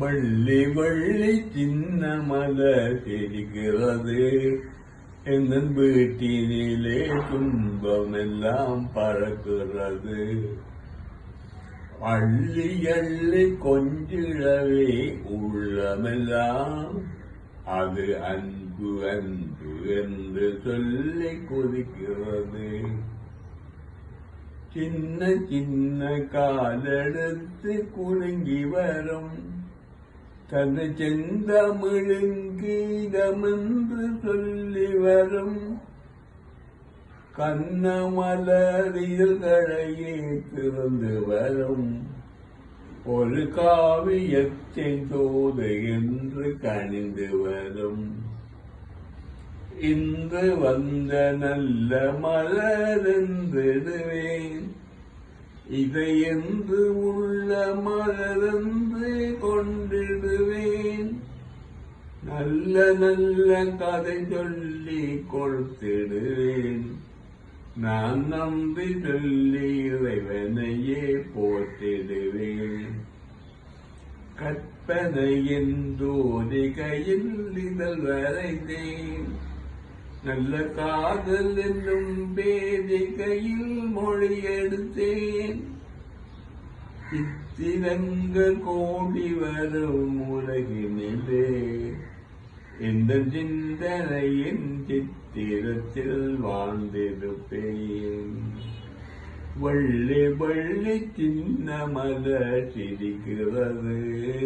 வள்ளி வள்ளி சின்ன மலர் தெரிகிறது. என் வீட்டினிலே துன்பம் எல்லாம் பறக்கிறது. அள்ளி அள்ளி கொஞ்சிடவே உள்ளமெல்லாம் அது அன்பு அன்பு என்று சொல்லி கொதிக்கிறது. சின்ன சின்ன காலெடுத்து குலுங்கி வரும் சொல்லி வரும் கண்ணமலரியல்களையே திறந்து வரும். ஒரு காவியத்தை தோது என்று கணிந்து வரும். இன்று வந்த நல்ல மலரென்றிடுவேன் இதை என்று உள்ள மலரென்று கொண்டு நல்ல நல்ல கதை சொல்லி கொடுத்திடுவேன். நான் நம்பி சொல்லி இறைவனையே போற்றிடுவேன். கற்பனையின் தோதிகையில் இதழ் வரைந்தேன். நல்ல காதல் என்னும் பேதிகையில் மொழி எடுத்தேன். சித்திரங்கள் கோடி வரும் உலகினிலே இந்த சிந்தனையின் சித்திரத்தில் வாழ்ந்திருப்பேன். வள்ளி வள்ளி சின்ன மத சிரிக்கிறது.